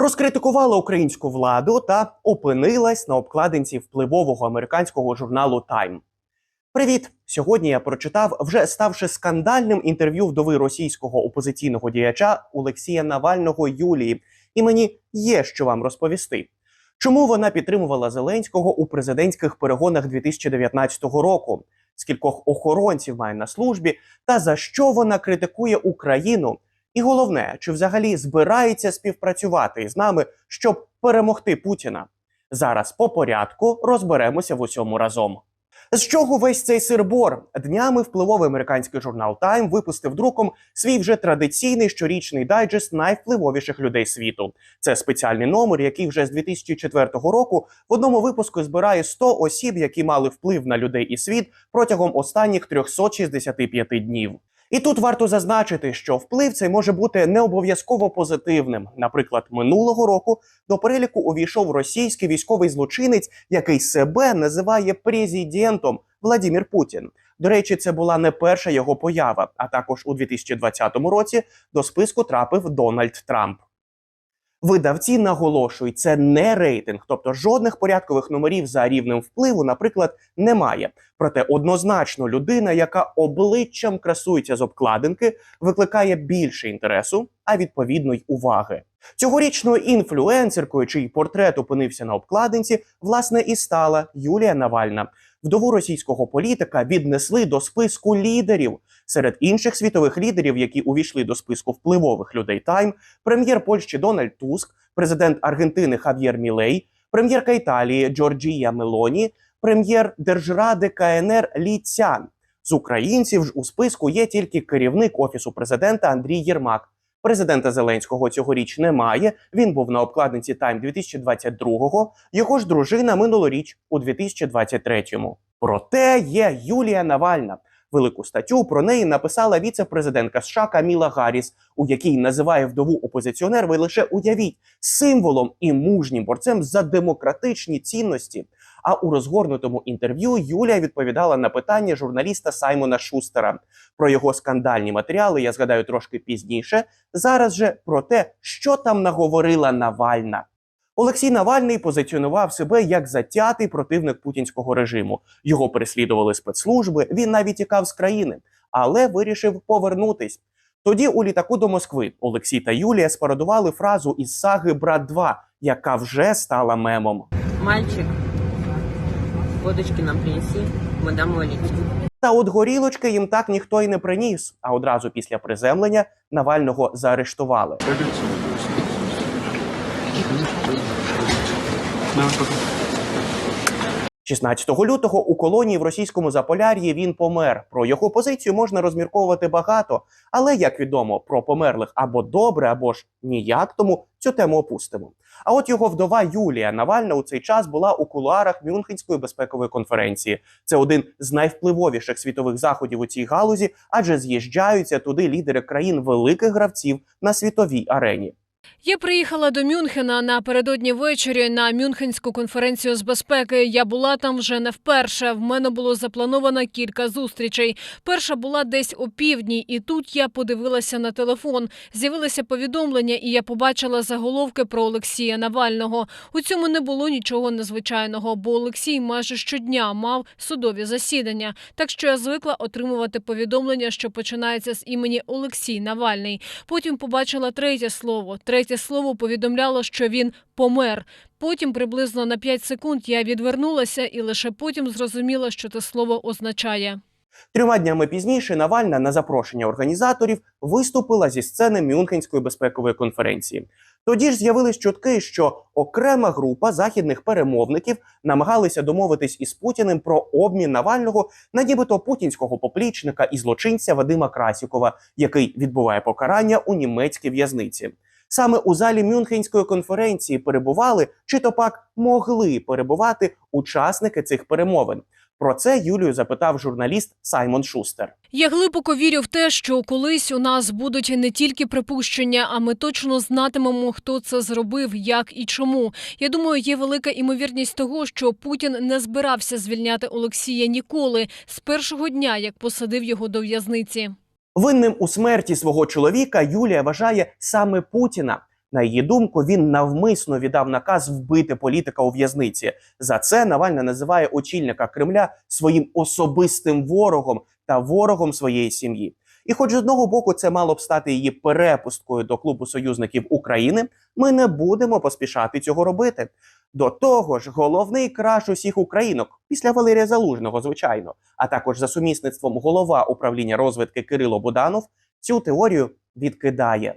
розкритикувала українську владу та опинилась на обкладинці впливового американського журналу Time. Привіт! Сьогодні я прочитав вже ставши скандальним інтерв'ю вдови російського опозиційного діяча Олексія Навального Юлії, і мені є що вам розповісти. Чому вона підтримувала Зеленського у президентських перегонах 2019 року? Скількох охоронців має на службі, та за що вона критикує Україну? І головне, чи взагалі збирається співпрацювати з нами, щоб перемогти Путіна? Зараз по порядку розберемося в усьому разом. З чого весь цей сирбор? Днями впливовий американський журнал Time випустив друком свій вже традиційний щорічний дайджест найвпливовіших людей світу. Це спеціальний номер, який вже з 2004 року в одному випуску збирає 100 осіб, які мали вплив на людей і світ протягом останніх 365 днів. І тут варто зазначити, що вплив цей може бути не обов'язково позитивним. Наприклад, минулого року до переліку увійшов російський військовий злочинець, який себе називає президентом Владимир Путін. До речі, це була не перша його поява. А також у 2020 році до списку трапив Дональд Трамп. Видавці наголошують, це не рейтинг, тобто жодних порядкових номерів за рівнем впливу, наприклад, немає. Проте однозначно людина, яка обличчям красується з обкладинки, викликає більше інтересу, а відповідно й уваги. Цьогорічною інфлюенсеркою, чий портрет опинився на обкладинці, власне і стала Юлія Навальна. Вдову російського політика віднесли до списку лідерів серед інших світових лідерів, які увійшли до списку впливових людей Тайм, прем'єр Польщі Дональд Туск, президент Аргентини Хав'єр Мілей, прем'єрка Італії Джорджія Мелоні, прем'єр Держради КНР Лі Цян. З українців ж у списку є тільки керівник офісу президента Андрій Єрмак. Президента Зеленського цьогоріч немає. Він був на обкладинці Time 2022-го, Його ж дружина минулоріч у 2023-му. Проте є Юлія Навальна. Велику статтю про неї написала віце-президентка США Каміла Гарріс, у якій називає вдову опозиціонер. Ви лише уявіть символом і мужнім борцем за демократичні цінності. А у розгорнутому інтерв'ю Юлія відповідала на питання журналіста Саймона Шустера про його скандальні матеріали. Я згадаю трошки пізніше. Зараз же про те, що там наговорила Навальна. Олексій Навальний позиціонував себе як затятий противник путінського режиму. Його переслідували спецслужби. Він навіть тікав з країни, але вирішив повернутись. Тоді у літаку до Москви Олексій та Юлія спарадували фразу із саги Брат 2 яка вже стала мемом. Мальчик, водочки нам принесли, домой летим. Та от горілочки їм так ніхто й не приніс. А одразу після приземлення Навального заарештували. 16 лютого у колонії в російському Заполяр'ї він помер. Про його позицію можна розмірковувати багато, але як відомо, про померлих або добре, або ж ніяк, тому цю тему опустимо. А от його вдова Юлія Навальна у цей час була у кулуарах Мюнхенської безпекової конференції. Це один з найвпливовіших світових заходів у цій галузі, адже з'їжджаються туди лідери країн великих гравців на світовій арені. Я приїхала до Мюнхена напередодні ввечері на Мюнхенську конференцію з безпеки. Я була там вже не вперше. В мене було заплановано кілька зустрічей. Перша була десь о півдні, і тут я подивилася на телефон. З'явилося повідомлення, і я побачила заголовки про Олексія Навального. У цьому не було нічого незвичайного, бо Олексій майже щодня мав судові засідання. Так що я звикла отримувати повідомлення, що починається з імені Олексій Навальний. Потім побачила третє слово. Третє слово повідомляло, що він помер. Потім приблизно на 5 секунд я відвернулася і лише потім зрозуміла, що це слово означає. Трьома днями пізніше Навальна на запрошення організаторів виступила зі сцени Мюнхенської безпекової конференції. Тоді ж з'явились чутки, що окрема група західних перемовників намагалися домовитись із Путіним про обмін Навального на нібито путінського поплічника і злочинця Вадима Красікова, який відбуває покарання у німецькій в'язниці. Саме у залі Мюнхенської конференції перебували чи то пак могли перебувати учасники цих перемовин. Про це Юлію запитав журналіст Саймон Шустер. Я глибоко вірю в те, що колись у нас будуть не тільки припущення, а ми точно знатимемо, хто це зробив, як і чому. Я думаю, є велика імовірність того, що Путін не збирався звільняти Олексія ніколи з першого дня, як посадив його до в'язниці. Винним у смерті свого чоловіка Юлія вважає саме Путіна. На її думку, він навмисно віддав наказ вбити політика у в'язниці. За це Навальна називає очільника Кремля своїм особистим ворогом та ворогом своєї сім'ї. І, хоч з одного боку, це мало б стати її перепусткою до клубу союзників України, ми не будемо поспішати цього робити. До того ж, головний краш усіх українок після Валерія Залужного, звичайно, а також за сумісництвом голова управління розвитки Кирило Буданов цю теорію відкидає.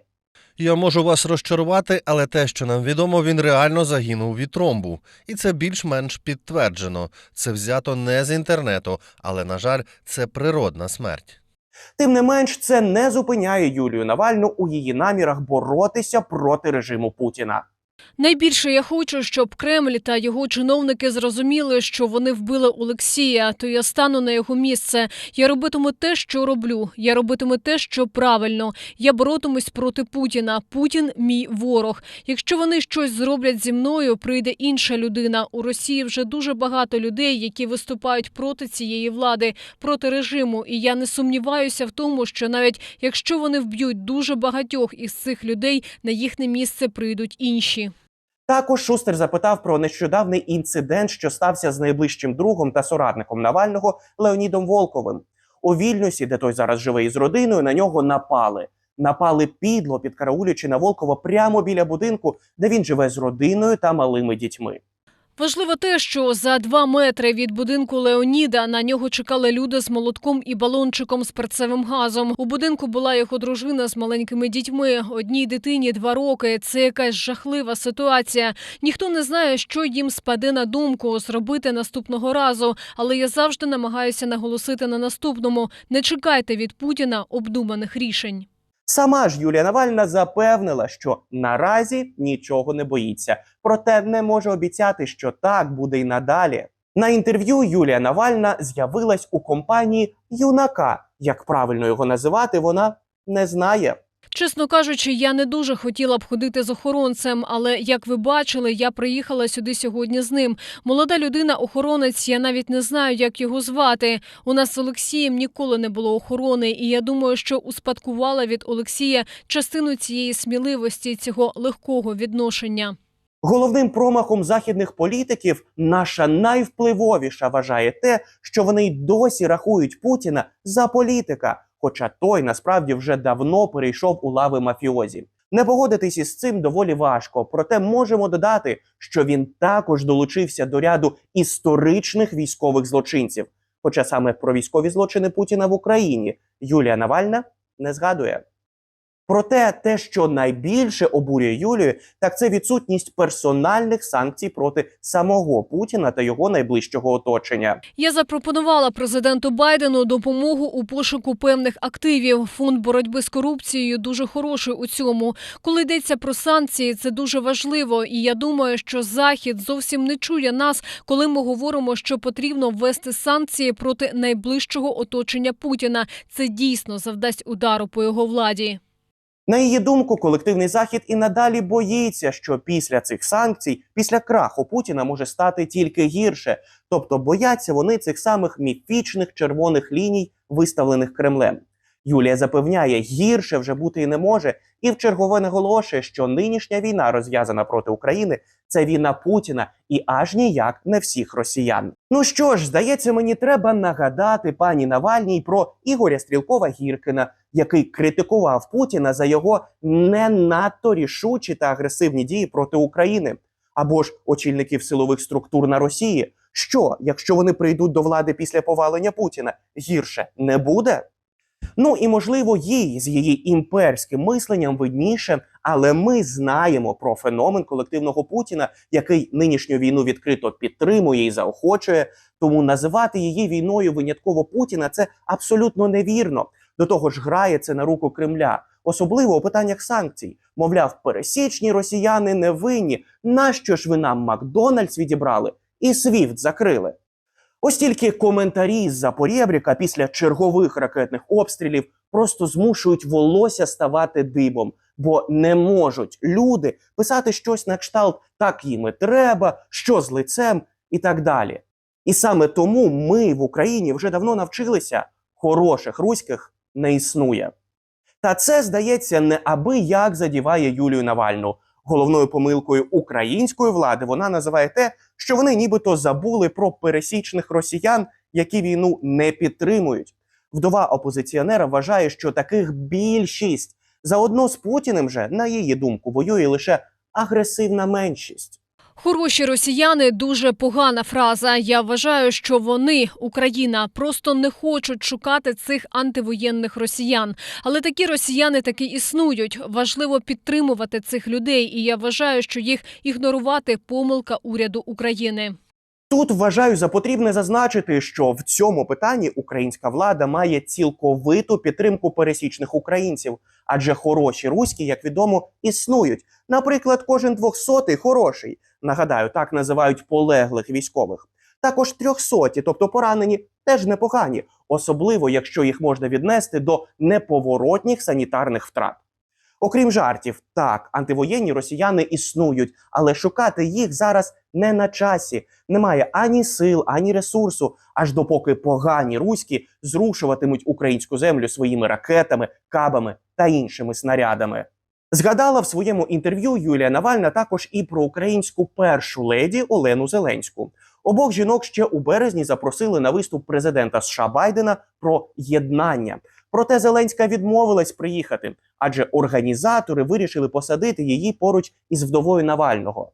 Я можу вас розчарувати, але те, що нам відомо, він реально загинув від тромбу. І це більш-менш підтверджено. Це взято не з інтернету, але, на жаль, це природна смерть. Тим не менш, це не зупиняє Юлію Навальну у її намірах боротися проти режиму Путіна. Найбільше я хочу, щоб Кремль та його чиновники зрозуміли, що вони вбили Олексія. То я стану на його місце. Я робитиму те, що роблю. Я робитиму те, що правильно. Я боротимусь проти Путіна. Путін мій ворог. Якщо вони щось зроблять зі мною, прийде інша людина. У Росії вже дуже багато людей, які виступають проти цієї влади, проти режиму. І я не сумніваюся в тому, що навіть якщо вони вб'ють дуже багатьох із цих людей, на їхнє місце прийдуть інші. Також Шустер запитав про нещодавний інцидент, що стався з найближчим другом та соратником Навального Леонідом Волковим. У Вільнюсі, де той зараз живе із родиною, на нього напали. Напали підло, підкараулюючи на Волкова прямо біля будинку, де він живе з родиною та малими дітьми. Важливо те, що за два метри від будинку Леоніда на нього чекали люди з молотком і балончиком з перцевим газом. У будинку була його дружина з маленькими дітьми. Одній дитині два роки. Це якась жахлива ситуація. Ніхто не знає, що їм спаде на думку зробити наступного разу. Але я завжди намагаюся наголосити на наступному: не чекайте від Путіна обдуманих рішень. Сама ж Юлія Навальна запевнила, що наразі нічого не боїться, проте не може обіцяти, що так буде й надалі. На інтерв'ю Юлія Навальна з'явилась у компанії юнака. Як правильно його називати, вона не знає. Чесно кажучи, я не дуже хотіла б ходити з охоронцем, але як ви бачили, я приїхала сюди сьогодні з ним. Молода людина, охоронець, я навіть не знаю, як його звати. У нас з Олексієм ніколи не було охорони, і я думаю, що успадкувала від Олексія частину цієї сміливості, цього легкого відношення. Головним промахом західних політиків наша найвпливовіша вважає те, що вони й досі рахують Путіна за політика, хоча той насправді вже давно перейшов у лави мафіозі. Не погодитись із цим доволі важко, проте можемо додати, що він також долучився до ряду історичних військових злочинців. Хоча саме про військові злочини Путіна в Україні Юлія Навальна не згадує. Проте те, що найбільше обурює Юлію, так це відсутність персональних санкцій проти самого Путіна та його найближчого оточення. Я запропонувала президенту Байдену допомогу у пошуку певних активів. Фонд боротьби з корупцією дуже хороший у цьому. Коли йдеться про санкції, це дуже важливо. І я думаю, що Захід зовсім не чує нас, коли ми говоримо, що потрібно ввести санкції проти найближчого оточення Путіна. Це дійсно завдасть удару по його владі. На її думку, колективний захід і надалі боїться, що після цих санкцій, після краху Путіна може стати тільки гірше. Тобто бояться вони цих самих міфічних червоних ліній, виставлених Кремлем. Юлія запевняє, гірше вже бути і не може, і в чергове наголошує, що нинішня війна, розв'язана проти України, це війна Путіна і аж ніяк не всіх росіян. Ну що ж, здається, мені треба нагадати пані Навальній про Ігоря Стрілкова Гіркина, який критикував Путіна за його не надто рішучі та агресивні дії проти України, або ж очільників силових структур на Росії. Що, якщо вони прийдуть до влади після повалення Путіна, гірше не буде? Ну і можливо, їй з її імперським мисленням видніше, але ми знаємо про феномен колективного Путіна, який нинішню війну відкрито підтримує і заохочує. Тому називати її війною винятково Путіна це абсолютно невірно. До того ж, грає це на руку Кремля, особливо у питаннях санкцій. Мовляв, пересічні росіяни не винні. Нащо ж ви нам Макдональдс відібрали і Свіфт закрили? Ось тільки коментарі з Запорєбріка після чергових ракетних обстрілів просто змушують волосся ставати дибом, бо не можуть люди писати щось на кшталт так їм і треба, що з лицем і так далі. І саме тому ми в Україні вже давно навчилися хороших руських не існує. Та це здається не аби як задіває Юлію Навальну. Головною помилкою української влади вона називає те, що вони нібито забули про пересічних росіян, які війну не підтримують. Вдова опозиціонера вважає, що таких більшість заодно з Путіним же, на її думку, воює лише агресивна меншість. Хороші росіяни дуже погана фраза. Я вважаю, що вони, Україна, просто не хочуть шукати цих антивоєнних росіян. Але такі росіяни таки існують. Важливо підтримувати цих людей, і я вважаю, що їх ігнорувати помилка уряду України. Тут вважаю за потрібне зазначити, що в цьому питанні українська влада має цілковиту підтримку пересічних українців, адже хороші руські, як відомо, існують. Наприклад, кожен двохсотий хороший. Нагадаю, так називають полеглих військових. Також трьохсоті, тобто поранені, теж непогані, особливо якщо їх можна віднести до неповоротніх санітарних втрат. Окрім жартів, так, антивоєнні росіяни існують, але шукати їх зараз не на часі. Немає ані сил, ані ресурсу, аж допоки погані руські зрушуватимуть українську землю своїми ракетами, кабами та іншими снарядами. Згадала в своєму інтерв'ю Юлія Навальна також і про українську першу леді Олену Зеленську. Обох жінок ще у березні запросили на виступ президента США Байдена про єднання. Проте Зеленська відмовилась приїхати, адже організатори вирішили посадити її поруч із вдовою Навального.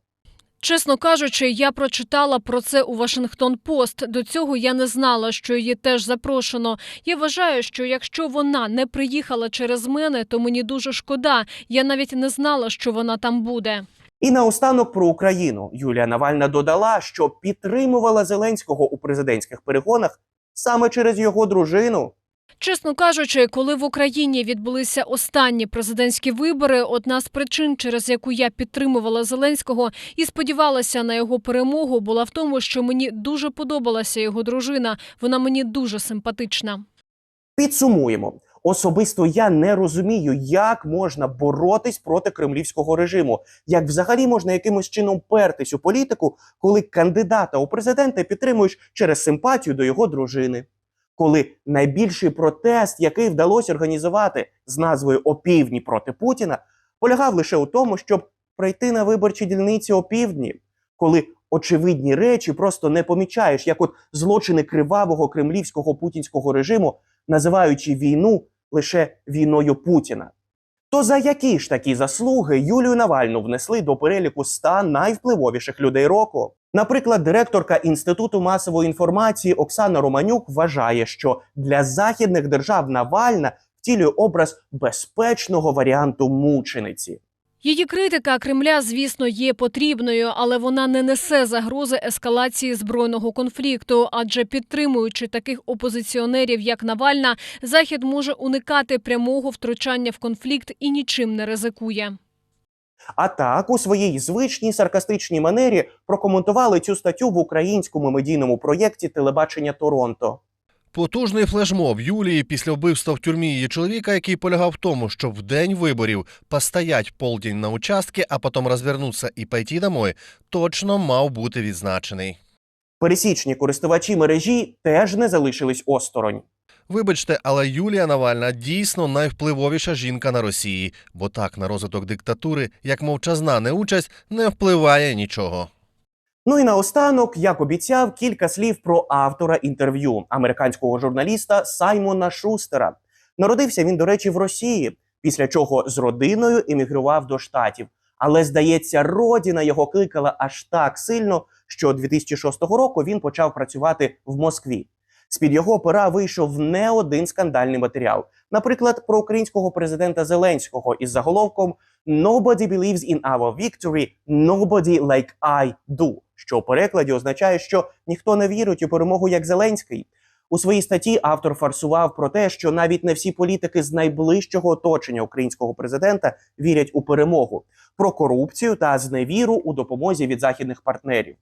Чесно кажучи, я прочитала про це у Вашингтон Пост. До цього я не знала, що її теж запрошено. Я вважаю, що якщо вона не приїхала через мене, то мені дуже шкода. Я навіть не знала, що вона там буде. І наостанок про Україну Юлія Навальна додала, що підтримувала Зеленського у президентських перегонах саме через його дружину. Чесно кажучи, коли в Україні відбулися останні президентські вибори, одна з причин, через яку я підтримувала Зеленського і сподівалася на його перемогу, була в тому, що мені дуже подобалася його дружина. Вона мені дуже симпатична. Підсумуємо. Особисто я не розумію, як можна боротись проти кремлівського режиму, як взагалі можна якимось чином пертись у політику, коли кандидата у президенти підтримуєш через симпатію до його дружини. Коли найбільший протест, який вдалося організувати з назвою Опівдні проти Путіна, полягав лише у тому, щоб прийти на виборчі дільниці опівдні, коли очевидні речі просто не помічаєш, як от злочини кривавого кремлівського путінського режиму, називаючи війну лише війною Путіна. То за які ж такі заслуги Юлію Навальну внесли до переліку 100 найвпливовіших людей року? Наприклад, директорка Інституту масової інформації Оксана Романюк вважає, що для західних держав Навальна втілює образ безпечного варіанту мучениці. Її критика Кремля, звісно, є потрібною, але вона не несе загрози ескалації збройного конфлікту. Адже підтримуючи таких опозиціонерів, як Навальна, Захід може уникати прямого втручання в конфлікт і нічим не ризикує. А так, у своїй звичній саркастичній манері прокоментували цю статтю в українському медійному проєкті Телебачення Торонто. Потужний флешмоб Юлії після вбивства в тюрмі її чоловіка, який полягав в тому, щоб в день виборів постоять полдень на участке, а потім розвернутися і пойти домой, точно мав бути відзначений. Пересічні користувачі мережі теж не залишились осторонь. Вибачте, але Юлія Навальна дійсно найвпливовіша жінка на Росії, бо так на розвиток диктатури, як мовчазна неучасть, не впливає нічого. Ну і наостанок, як обіцяв, кілька слів про автора інтерв'ю американського журналіста Саймона Шустера. Народився він, до речі, в Росії, після чого з родиною емігрував до штатів. Але здається, родина його кликала аж так сильно, що 2006 року він почав працювати в Москві. З-під його пера вийшов не один скандальний матеріал. Наприклад, про українського президента Зеленського із заголовком «Nobody believes in our victory, nobody like I do», що у перекладі означає, що ніхто не вірить у перемогу як Зеленський. У своїй статті автор фарсував про те, що навіть не всі політики з найближчого оточення українського президента вірять у перемогу, про корупцію та зневіру у допомозі від західних партнерів.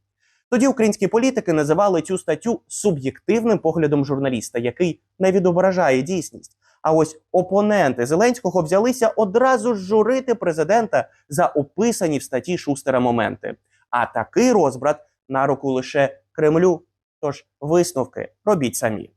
Тоді українські політики називали цю статтю суб'єктивним поглядом журналіста, який не відображає дійсність. А ось опоненти Зеленського взялися одразу ж журити президента за описані в статті Шустера моменти. А такий розбрат на руку лише Кремлю. Тож висновки робіть самі.